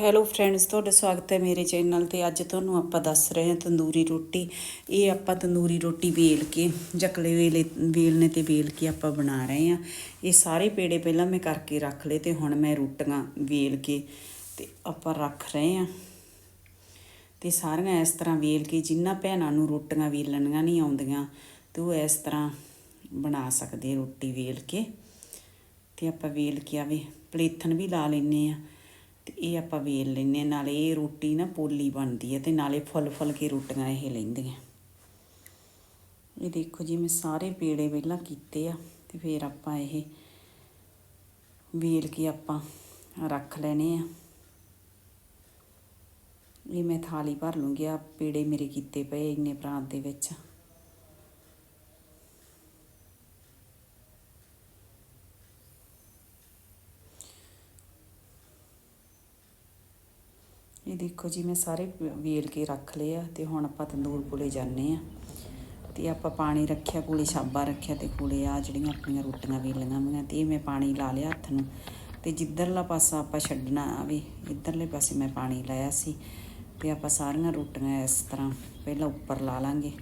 Hello friends ਤੁਹਾਡਾ ਸਵਾਗਤ ਹੈ ਮੇਰੇ ਚੈਨਲ ਤੇ। ਅੱਜ ਤੁਹਾਨੂੰ ਆਪਾਂ ਦੱਸ ਰਹੇ ਹਾਂ ਤੰਦੂਰੀ ਰੋਟੀ। ਇਹ ਆਪਾਂ ਤੰਦੂਰੀ ਰੋਟੀ ਵੇਲ ਕੇ ਜਕਲੇ ਵੇਲੇ ਵੇਲਨੇ ਤੇ ਵੇਲ ਕੇ ਆਪਾਂ ਬਣਾ ਰਹੇ ਹਾਂ। ਇਹ ਸਾਰੇ ਪੇੜੇ ਪਹਿਲਾਂ ਮੈਂ ਕਰਕੇ ਰੱਖ ਲਏ ਤੇ ਹੁਣ ਮੈਂ ਰੋਟੀਆਂ ਵੇਲ ਕੇ ਤੇ ਆਪਾਂ ਰੱਖ ਰਹੇ ਹਾਂ। ਤੇ ਸਾਰੀਆਂ ਇਸ ਤਰ੍ਹਾਂ ਵੇਲ ਕੇ, ਜਿੰਨਾ ਭੈਣਾਂ ਨੂੰ ਰੋਟੀਆਂ ਵੇਲਣੀਆਂ ਨਹੀਂ ਆਉਂਦੀਆਂ, ਤੇ ਉਹ ਇਸ ਤਰ੍ਹਾਂ ਬਣਾ ਸਕਦੇ ਰੋਟੀ ਵੇਲ ਕੇ। ਤੇ ਆਪਾਂ ਵੇਲ ਕੇ ਆਵੇ, ਪਲੇਥਨ ਵੀ ਲਾ ਲੈਨੇ ਆ ਤੇ ਇਹ ਆਪਾਂ ਵੇਲ ਲੈਨੇ ਆ ਨਾਲੇ ਇਹ ਰੋਟੀ ਨਾ ਪੋਲੀ ਬਣਦੀ ਹੈ ਤੇ ਨਾਲੇ ਫੁੱਲ ਫੁੱਲ ਕੇ ਰੋਟੀਆਂ ਇਹ ਲੈਂਦੀਆਂ। ਇਹ ਦੇਖੋ ਜੀ, ਮੈਂ ਸਾਰੇ ਪੇੜੇ ਪਹਿਲਾਂ ਕੀਤੇ ਆ ਤੇ ਫਿਰ ਆਪਾਂ ਇਹ ਵੇਲ ਕੇ ਆਪਾਂ ਰੱਖ ਲੈਣੇ ਆ। ਇਹ ਮੈਂ ਥਾਲੀ ਭਰ ਲੂੰਗੀ ਆ ਪੇੜੇ ਮੇਰੇ ਕੀਤੇ ਪਏ ਇੰਨੇ ਪ੍ਰਾਂਤ ਦੇ ਵਿੱਚ। ਇਹ ਦੇਖੋ ਜੀ, ਮੈਂ ਸਾਰੇ ਵੇਲ ਕੇ ਰੱਖ ਲਏ ਆ ਤੇ ਹੁਣ ਆਪਾਂ ਤੰਦੂਰ ਕੋਲੇ ਜਾਂਦੇ ਆ। ਤੇ ਆਪਾਂ ਪਾਣੀ ਰੱਖਿਆ, ਕੋਲੇ ਛਾਬਾ ਰੱਖਿਆ ਤੇ ਕੋਲੇ ਆ ਜਿਹੜੀਆਂ ਆਪਣੀਆਂ ਰੋਟੀਆਂ, ਵੇਲੀਆਂ ਮੀਆਂ ਤੇ ਇਹ ਮੈਂ ਪਾਣੀ ਲਾ ਲਿਆ ਹੱਥ ਨੂੰ। ਤੇ ਜਿੱਧਰਲਾ ਪਾਸਾ ਆਪਾਂ ਛੱਡਣਾ ਆਵੇ ਇੱਧਰਲੇ ਪਾਸੇ ਮੈਂ ਪਾਣੀ ਲਾਇਆ ਸੀ ਤੇ ਆਪਾਂ ਸਾਰੀਆਂ ਰੋਟੀਆਂ ਇਸ ਤਰ੍ਹਾਂ ਪਹਿਲਾਂ ਉੱਪਰ ਲਾ ਲਾਂਗੇ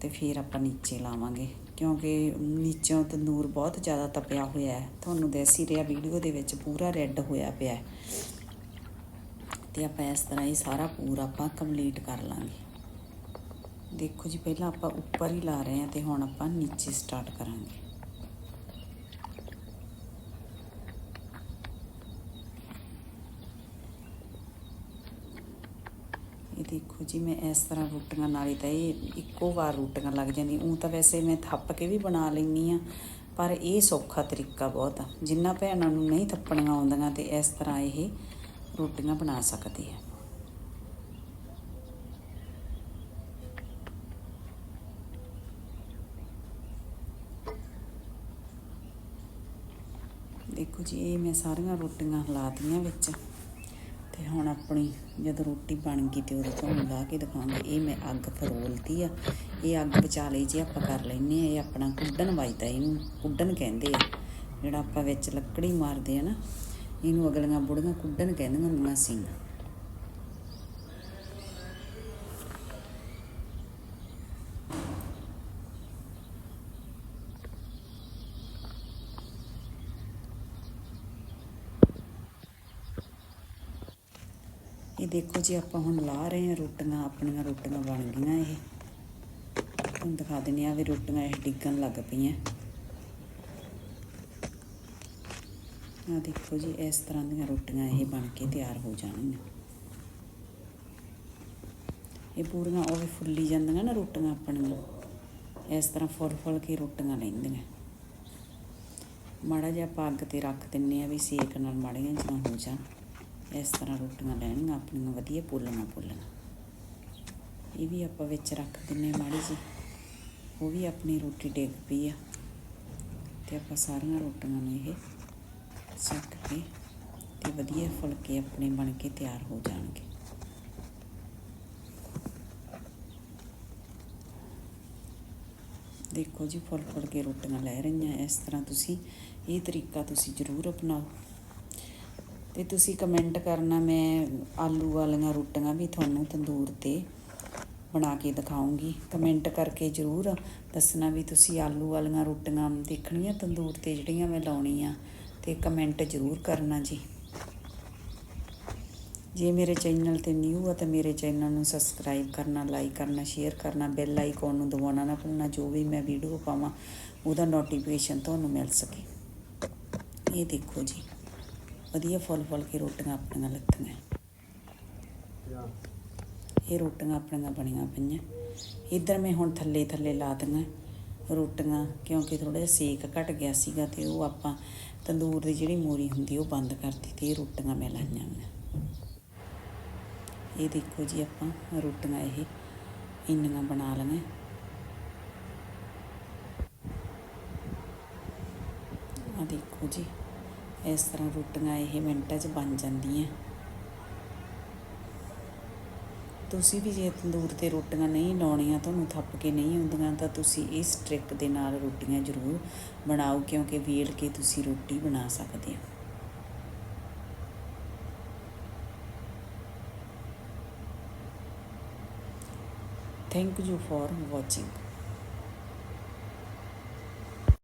ਤੇ ਫਿਰ ਆਪਾਂ ਨੀਚੇ ਲਾਵਾਂਗੇ। ਕਿਉਂਕਿ ਨੀਚੋਂ ਤੰਦੂਰ ਬਹੁਤ ਜ਼ਿਆਦਾ ਤਪਿਆ ਹੋਇਆ ਹੈ। ਤੁਹਾਨੂੰ ਦੱਸ ਹੀ ਰਿਹਾ, ਵੀਡੀਓ ਦੇ ਵਿੱਚ ਪੂਰਾ ਰੈੱਡ ਹੋਇਆ ਪਿਆ ਹੈ। ਤੇ ਆਪਾਂ ਇਸ ਤਰ੍ਹਾਂ ਹੀ ਸਾਰਾ ਪੂਰਾ, ਆਪਾਂ ਕੰਪਲੀਟ ਕਰ ਲਾਂਗੇ। ਦੇਖੋ ਜੀ, ਪਹਿਲਾਂ ਆਪਾਂ ਉੱਪਰ ਹੀ ਲਾ ਰਹੇ ਹਾਂ ਤੇ ਹੁਣ ਆਪਾਂ ਨੀਚੇ ਸਟਾਰਟ ਕਰਾਂਗੇ। ਇਹ ਦੇਖੋ ਜੀ, ਮੈਂ ਇਸ ਤਰ੍ਹਾਂ ਰੋਟੀਆਂ ਨਾਲੇ ਤਾਂ ਇਹ ਇੱਕੋ ਵਾਰ ਰੋਟੀਆਂ ਲੱਗ ਜਾਂਦੀਆਂ। ਉਹ ਤਾਂ ਵੈਸੇ ਮੈਂ ਥੱਪ ਕੇ ਵੀ ਬਣਾ ਲੈਂਦੀ ਆ ਪਰ ਇਹ ਸੌਖਾ ਤਰੀਕਾ ਬਹੁਤ ਆ। ਜਿੰਨਾ ਭੈਣਾਂ ਨੂੰ ਨਹੀਂ ਥੱਪਣੀਆਂ ਆਉਂਦੀਆਂ ਤੇ ਇਸ ਤਰ੍ਹਾਂ ਇਹ ਰੋਟੀਆਂ ਬਣਾ ਸਕਦੇ ਆ। ਦੇਖੋ ਜੀ, ਇਹ ਮੈਂ ਸਾਰੀਆਂ ਰੋਟੀਆਂ ਲਾਤੀਆਂ ਵਿੱਚ ਤੇ ਹੁਣ ਆਪਣੀ ਜਦ ਰੋਟੀ ਬਣ ਗਈ ਤੇ ਉਦੋਂ ਤੁਹਾਨੂੰ ਲਾ ਕੇ ਦਿਖਾਉਂਗੀ। ਇਹ ਮੈਂ ਅੱਗ ਫਰੋਲਤੀ ਆ। ਇਹ ਅੱਗ ਵਿਚਾਲੇ ਜੇ ਆਪਾਂ ਕਰ ਲੈਨੇ ਆ, ਇਹ ਆਪਣਾ ਕੁੱਡਣ ਵੱਜਦਾ ਇਹਨੂੰ। ਕੁੱਡਣ ਕਹਿੰਦੇ ਆ। ਜਿਹੜਾ ਆਪਾਂ ਵਿੱਚ ਲੱਕੜੀ ਮਾਰਦੇ ਆ ਨਾ ਇਹਨੂੰ ਅਗਲੀਆਂ ਬੁੜੀਆਂ ਕੁੱਡਣ ਕਹਿੰਦੀਆਂ ਹੁੰਦੀਆਂ ਸੀ ਇਹ ਦੇਖੋ ਜੀ ਆਪਾਂ ਹੁਣ ਲਾ ਰਹੇ ਹਾਂ ਰੋਟੀਆਂ ਆਪਣੀਆਂ ਰੋਟੀਆਂ ਬਣ ਗਈਆਂ ਇਹ ਤੁਹਾਨੂੰ ਦਿਖਾ ਦਿੰਦੇ ਆ ਵੀ ਰੋਟੀਆਂ ਇਹ ਡਿੱਗਣ ਲੱਗ ਪਈਆਂ ਆ ਦੇਖੋ ਜੀ, ਇਸ ਤਰ੍ਹਾਂ ਦੀਆਂ ਰੋਟੀਆਂ ਇਹ ਬਣ ਕੇ ਤਿਆਰ ਹੋ ਜਾਣਗੀਆਂ। ਇਹ ਪੂਰੀਆਂ ਉਹ ਵੀ ਫੁੱਲੀ ਜਾਂਦੀਆਂ ਨਾ ਰੋਟੀਆਂ ਆਪਣੀਆਂ। ਇਸ ਤਰ੍ਹਾਂ ਫੁੱਲ ਫੁੱਲ ਕੇ ਰੋਟੀਆਂ ਲੈਂਦੀਆਂ। ਮਾੜਾ ਜਿਹਾ ਆਪਾਂ ਅੱਗ ਤੇ ਰੱਖ ਦਿੰਨੇ ਆ ਵੀ ਸੇਕ ਨਾਲ ਮਾੜੀਆਂ ਜਿਹੀਆਂ ਹੋ ਜਾਣ। ਇਸ ਤਰ੍ਹਾਂ ਰੋਟੀਆਂ ਲੈਣੀਆਂ ਆਪਣੀਆਂ, ਵਧੀਆ ਪੋਲੀਆਂ ਪੋਲੀਆਂ। ਇਹ ਵੀ ਆਪਾਂ ਵਿੱਚ ਰੱਖ ਦਿੰਨੇ ਮਾੜੀ ਜੀ ਉਹ ਵੀ ਆਪਣੀ ਰੋਟੀ ਡਿੱਗ ਪਈ ਆ। ਤੇ ਆਪਾਂ ਸਾਰੀਆਂ ਰੋਟੀਆਂ ਨੂੰ ਇਹ ਸੱਕ ਕੇ ਤੇ ਵਧੀਆ ਫੁਲਕੇ ਆਪਣੇ ਬਣ ਕੇ ਤਿਆਰ ਹੋ ਜਾਣਗੇ। ਦੇਖੋ ਜੀ, ਫੁੱਲ ਫੁੱਲ ਕੇ ਰੋਟੀਆਂ ਲੈ ਰਹੀਆਂ। ਇਸ ਤਰ੍ਹਾਂ ਤੁਸੀਂ ਇਹ ਤਰੀਕਾ ਤੁਸੀਂ ਜ਼ਰੂਰ ਅਪਣਾਓ। ਤੇ ਤੁਸੀਂ ਕਮੈਂਟ ਕਰਨਾ, ਮੈਂ ਆਲੂ ਵਾਲੀਆਂ ਰੋਟੀਆਂ ਵੀ ਤੁਹਾਨੂੰ ਤੰਦੂਰ ਤੇ ਬਣਾ ਕੇ ਦਿਖਾਉਂਗੀ। ਕਮੈਂਟ ਕਰਕੇ ਜ਼ਰੂਰ ਦੱਸਣਾ ਵੀ ਤੁਸੀਂ ਆਲੂ ਵਾਲੀਆਂ ਰੋਟੀਆਂ ਦੇਖਣੀਆਂ ਤੰਦੂਰ ਤੇ ਜਿਹੜੀਆਂ ਮੈਂ ਲਾਉਣੀ ਆ ਤੇ ਕਮੈਂਟ ਜ਼ਰੂਰ ਕਰਨਾ ਜੀ। ਜੇ ਮੇਰੇ ਚੈਨਲ ਤੇ ਨਿਊ ਆ ਤਾਂ ਮੇਰੇ ਚੈਨਲ ਨੂੰ ਸਬਸਕ੍ਰਾਈਬ ਕਰਨਾ ਲਾਈਕ ਕਰਨਾ ਸ਼ੇਅਰ ਕਰਨਾ ਬੈਲ ਆਈਕਨ ਨੂੰ ਦਬਾਉਣਾ ਨਾ ਭੁੱਲਣਾ, ਜੋ ਵੀ ਮੈਂ ਵੀਡੀਓ ਪਾਵਾਂ, ਉਹਦਾ ਨੋਟੀਫਿਕੇਸ਼ਨ ਤੁਹਾਨੂੰ ਮਿਲ ਸਕੇ। ਇਹ ਦੇਖੋ ਜੀ, ਵਧੀਆ ਫੁੱਲ ਫੁੱਲ ਕੇ ਰੋਟੀਆਂ ਆਪਣੀਆਂ ਲੱਥੀਆਂ ਇਹ ਰੋਟੀਆਂ ਆਪਣੀਆਂ ਬਣੀਆਂ ਪਈਆਂ। ਇੱਧਰ ਮੈਂ ਹੁਣ ਥੱਲੇ ਥੱਲੇ ਲਾ ਦਿੰਗਾ ਰੋਟੀਆਂ, ਕਿਉਂਕਿ ਥੋੜਾ ਜਿਹਾ ਸੇਕ ਘਟ ਗਿਆ ਸੀਗਾ ਤੇ ਉਹ ਆਪਾਂ ਤੰਦੂਰ ਦੀ ਜਿਹੜੀ ਮੋਰੀ ਹੁੰਦੀ ਉਹ ਬੰਦ ਕਰਤੀ ਤੇ ਇਹ ਰੋਟੀਆਂ ਮੈਂ ਲਾਈਆਂ ਗਈਆਂ ਇਹ ਦੇਖੋ ਜੀ ਆਪਾਂ, ਰੋਟੀਆਂ ਇਹ ਇੰਨੀਆਂ ਬਣਾ ਲਈਆਂ। ਆ ਦੇਖੋ ਜੀ, ਇਸ ਤਰ੍ਹਾਂ ਰੋਟੀਆਂ ਇਹ ਮਿੰਟਾਂ 'ਚ ਬਣ ਜਾਂਦੀਆਂ। ਤੁਸੀਂ ਵੀ ਜੇ ਤੰਦੂਰ ਤੇ ਰੋਟੀਆਂ ਨਹੀਂ ਲਾਉਣੀਆਂ, ਤੁਹਾਨੂੰ ਥੱਪ ਕੇ ਨਹੀਂ ਆਉਂਦੀਆਂ, ਤਾਂ ਤੁਸੀਂ ਇਸ ਟ੍ਰਿਕ ਦੇ ਨਾਲ ਰੋਟੀਆਂ ਜ਼ਰੂਰ ਬਣਾਓ, ਕਿਉਂਕਿ ਵੇਲ ਕੇ ਤੁਸੀਂ ਰੋਟੀ ਬਣਾ ਸਕਦੇ ਹੋ। Thank you for watching